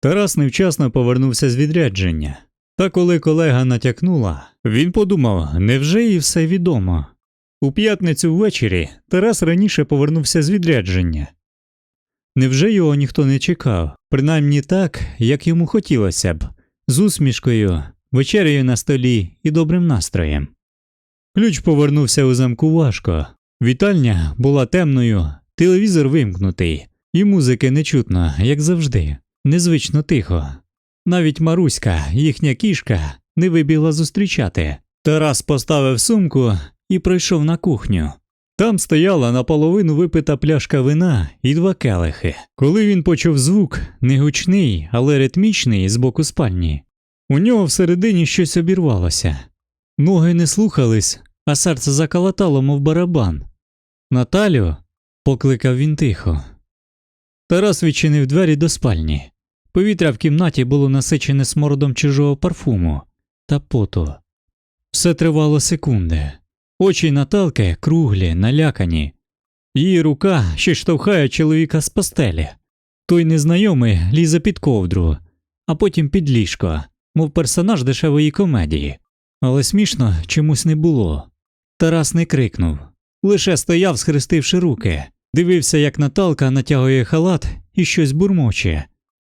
Тарас невчасно повернувся з відрядження. Та коли колега натякнула, він подумав, невже їй все відомо. У п'ятницю ввечері Тарас раніше повернувся з відрядження. Невже його ніхто не чекав, принаймні так, як йому хотілося б, з усмішкою, вечерею на столі і добрим настроєм. Ключ повернувся у замку важко. Вітальня була темною, телевізор вимкнутий, і музики не чутно, як завжди, незвично тихо. Навіть Маруська, їхня кішка, не вибігла зустрічати. Тарас поставив сумку і пройшов на кухню. Там стояла наполовину випита пляшка вина і два келихи. Коли він почув звук, не гучний, але ритмічний з боку спальні, у нього всередині щось обірвалося. Ноги не слухались, а серце заколотало, мов барабан. Наталю? покликав він тихо. Тарас відчинив двері до спальні. Повітря в кімнаті було насичене смородом чужого парфуму та поту. Все тривало секунди. Очі Наталки круглі, налякані. Її рука ще штовхає чоловіка з постелі. Той незнайомий лізе під ковдру, а потім під ліжко, мов персонаж дешевої комедії. Але смішно чомусь не було. Тарас не крикнув, лише стояв, схрестивши руки, дивився, як Наталка натягує халат і щось бурмоче,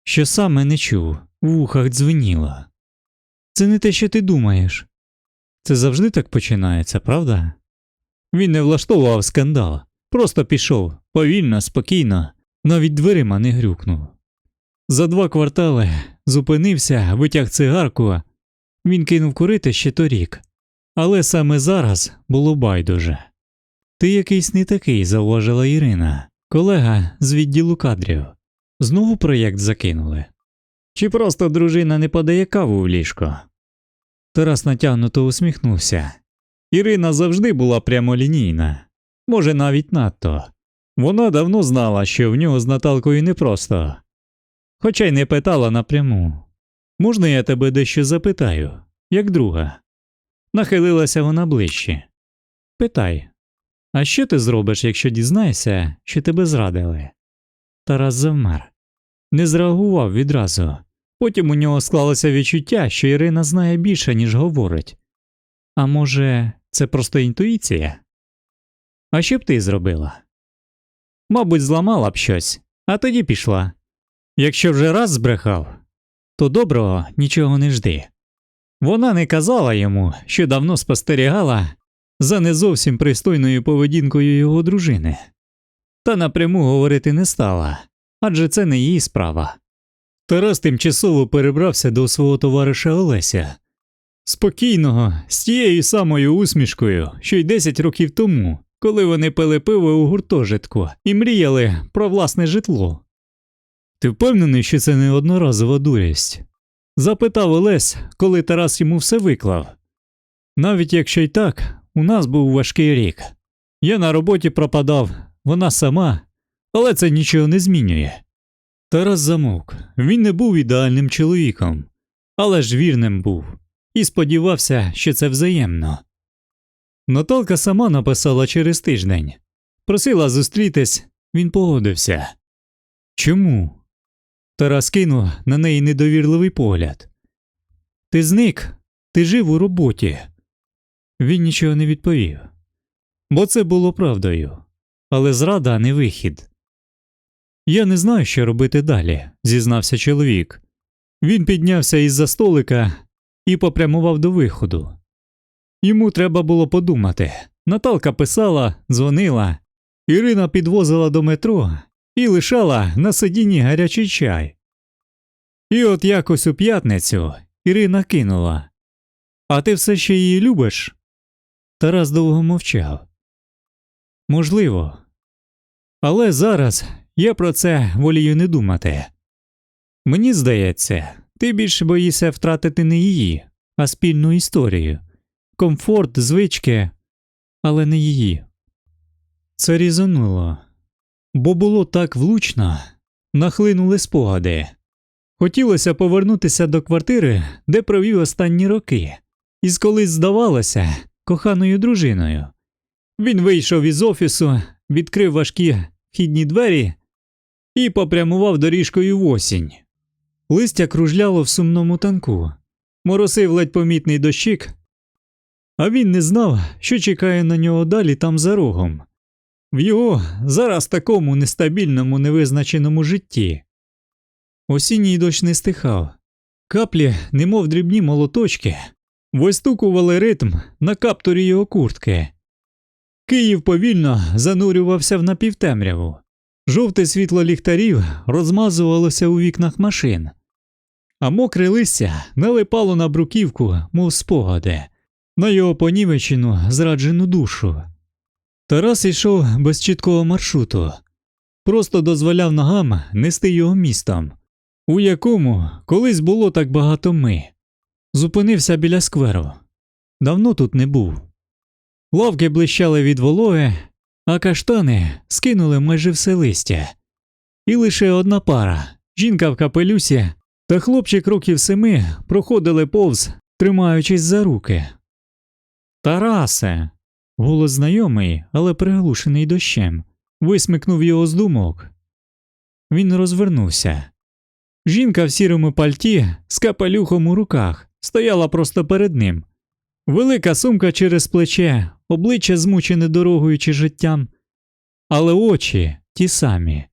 що саме не чув, в вухах дзвеніло. Це не те, що ти думаєш. Це завжди так починається, правда? Він не влаштовував скандал, просто пішов повільно, спокійно, навіть дверима не грюкнув. За два квартали зупинився, витяг цигарку. Він кинув курити ще торік, але саме зараз було байдуже. Ти якийсь не такий, зауважила Ірина, колега з відділу кадрів. Знову проєкт закинули. Чи просто дружина не подає каву в ліжко? Тарас натягнуто усміхнувся. Ірина завжди була прямолінійна, може, навіть надто. Вона давно знала, що в нього з Наталкою непросто, хоча й не питала напряму. Можна я тебе дещо запитаю, як друга? Нахилилася вона ближче. Питай, а що ти зробиш, якщо дізнаєшся, що тебе зрадили? Тарас завмер, не зреагував відразу. Потім у нього склалося відчуття, що Ірина знає більше, ніж говорить. А може, це просто інтуїція? А що б ти зробила? Мабуть, зламала б щось, а тоді пішла. Якщо вже раз збрехав, то доброго нічого не жди. Вона не казала йому, що давно спостерігала за не зовсім пристойною поведінкою його дружини, та напряму говорити не стала, адже це не її справа. Тарас тимчасово перебрався до свого товариша Олеся. Спокійного, з тією самою усмішкою, що й 10 років тому, коли вони пили пиво у гуртожитку і мріяли про власне житло. Ти впевнений, що це не одноразова дурість? запитав Олесь, коли Тарас йому все виклав. Навіть якщо й так, у нас був важкий рік. Я на роботі пропадав, вона сама, але це нічого не змінює. Тарас замовк. Він не був ідеальним чоловіком, але ж вірним був, і сподівався, що це взаємно. Наталка сама написала через тиждень, просила зустрітись, він погодився. Чому? Тарас кинув на неї недовірливий погляд. Ти зник, ти жив у роботі. Він нічого не відповів, бо це було правдою, але зрада не вихід. Я не знаю, що робити далі, зізнався чоловік. Він піднявся із за столика і попрямував до виходу. Йому треба було подумати. Наталка писала, дзвонила, Ірина підвозила до метро і лишала на сидінні гарячий чай. І от якось у п'ятницю Ірина кинула А ти все ще її любиш? Тарас довго мовчав. Можливо. Але зараз я про це волію не думати. Мені здається, ти більше боїшся втратити не її, а спільну історію, комфорт, звички, але не її. Це різануло, бо було так влучно, нахлинули спогади. Хотілося повернутися до квартири, де провів останні роки, із колись здавалося коханою дружиною. Він вийшов із офісу, відкрив важкі вхідні двері і попрямував доріжкою в осінь. Листя кружляло в сумному танку, моросив ледь помітний дощик, а він не знав, що чекає на нього далі там за рогом. В його зараз такому нестабільному невизначеному житті. Осінній дощ не стихав, каплі, немов дрібні молоточки, вистукували ритм на каптурі його куртки. Київ повільно занурювався в напівтемряву. Жовте світло ліхтарів розмазувалося у вікнах машин, а мокре листя налипало на бруківку, мов спогади, на його понівечену, зраджену душу. Тарас йшов без чіткого маршруту, просто дозволяв ногам нести його містом, у якому колись було так багато ми. Зупинився біля скверу. Давно тут не був. Лавки блищали від вологи, а каштани скинули майже все листя. І лише одна пара жінка в капелюсі та хлопчик років семи проходили повз, тримаючись за руки. Тарасе. Голос знайомий, але приглушений дощем, висмикнув його з думок. Він розвернувся. Жінка в сірому пальті з капелюхом у руках стояла просто перед ним. Велика сумка через плече, обличчя змучене дорогою чи життям, але очі ті самі,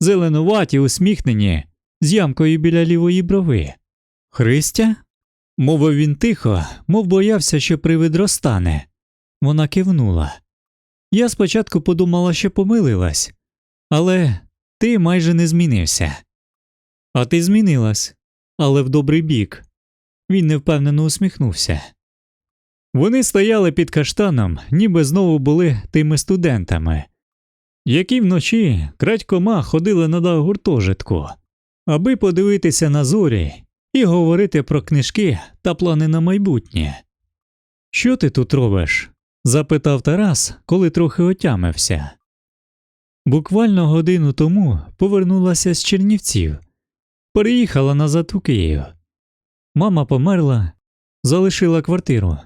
зеленуваті, усміхнені, з ямкою біля лівої брови. Христя? мовив він тихо, мов боявся, що привид розтане. Вона кивнула. Я спочатку подумала, що помилилась, але ти майже не змінився. А ти змінилась, але в добрий бік. Він невпевнено усміхнувся. Вони стояли під каштаном, ніби знову були тими студентами, які вночі крадькома ходили на дах гуртожитку, аби подивитися на зорі і говорити про книжки та плани на майбутнє. Що ти тут робиш? запитав Тарас, коли трохи отямився. Буквально годину тому повернулася з Чернівців, переїхала назад у Київ. Мама померла, залишила квартиру.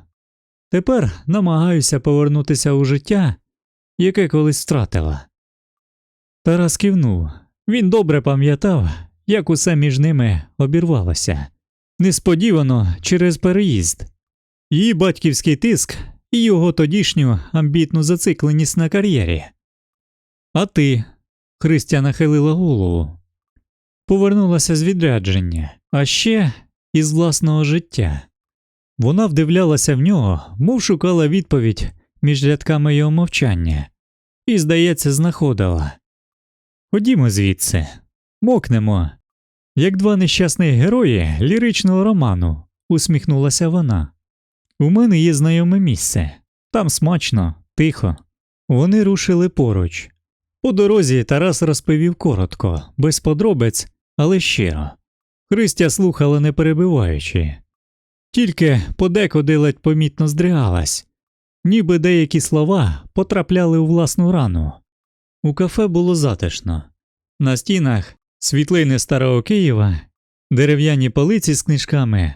Тепер намагаюся повернутися у життя, яке колись втратила. Тарас кивнув. Він добре пам'ятав, як усе між ними обірвалося. Несподівано через переїзд. Її батьківський тиск і його тодішню амбітну зацикленість на кар'єрі. А ти, Христя нахилила голову, повернулася з відрядження, а ще із власного життя. Вона вдивлялася в нього, мов шукала відповідь між рядками його мовчання, і, здається, знаходила. Ходімо звідси, мокнемо, як два нещасних герої ліричного роману, усміхнулася вона. У мене є знайоме місце, там смачно, тихо. Вони рушили поруч. По дорозі Тарас розповів коротко, без подробиць, але щиро. Христя слухала не перебиваючи, тільки подекуди ледь помітно здригалась, ніби деякі слова потрапляли у власну рану. У кафе було затишно. На стінах світлини старого Києва, дерев'яні полиці з книжками,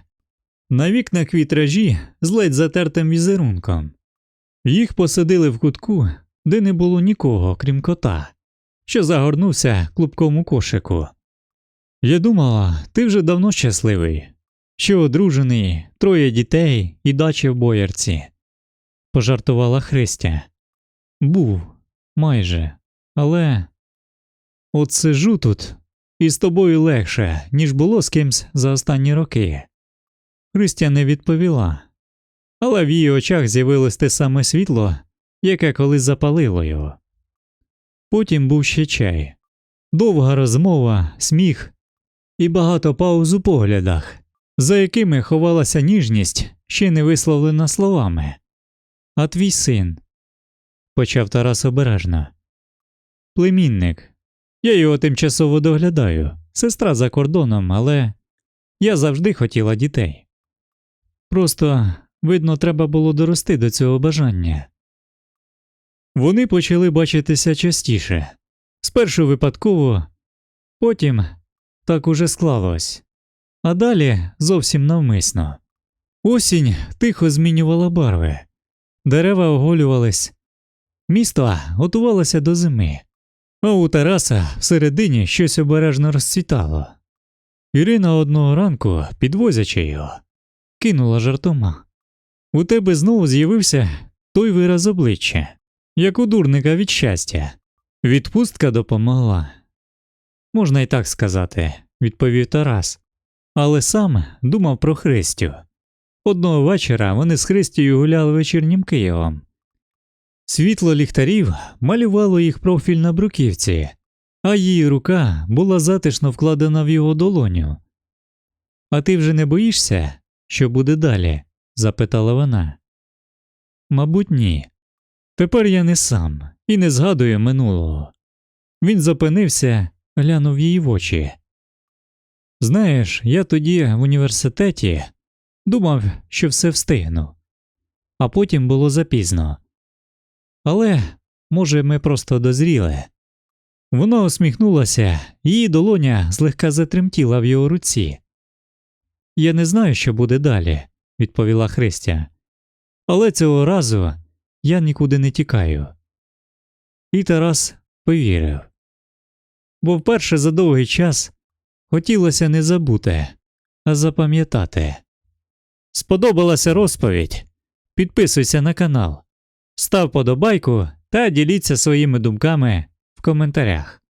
на вікнах вітражі з ледь затертим візерунком. Їх посадили в кутку, де не було нікого, крім кота, що загорнувся клубком у кошику. Я думала, ти вже давно щасливий, що одружений, троє дітей і дача в боярці, пожартувала Христя. Був, майже, але от сижу тут, і з тобою легше, ніж було з кимсь за останні роки. Христя не відповіла, але в її очах з'явилось те саме світло, яке колись запалило його. Потім був ще чай, довга розмова, сміх і багато пауз у поглядах, за якими ховалася ніжність, ще не висловлена словами. А твій син, почав Тарас обережно. Племінник. Я його тимчасово доглядаю, сестра за кордоном, але я завжди хотіла дітей. Просто, видно, треба було дорости до цього бажання. Вони почали бачитися частіше, спершу випадково, потім так уже склалось, а далі зовсім навмисно. Осінь тихо змінювала барви, дерева оголювались, місто готувалося до зими, а у Тараса всередині щось обережно розцвітало. Ірина одного ранку, підвозячи його, кинула жартома. У тебе знову з'явився той вираз обличчя, як у дурника від щастя. Відпустка допомогла. Можна й так сказати, відповів Тарас, але сам думав про Христю. Одного вечора вони з Христією гуляли вечірнім Києвом. Світло ліхтарів малювало їх профіль на бруківці, а її рука була затишно вкладена в його долоню. А ти вже не боїшся, що буде далі? запитала вона. Мабуть, ні. Тепер я не сам і не згадую минулого. Він зупинився, глянув їй в очі. Знаєш, я тоді в університеті думав, що все встигну, а потім було запізно. Але, може, ми просто дозріли. Вона усміхнулася, її долоня злегка затремтіла в його руці. Я не знаю, що буде далі, відповіла Христя. Але цього разу я нікуди не тікаю. І Тарас повірив. Бо вперше за довгий час хотілося не забути, а запам'ятати. Сподобалася розповідь? Підписуйся на канал, став подобайку та діліться своїми думками в коментарях.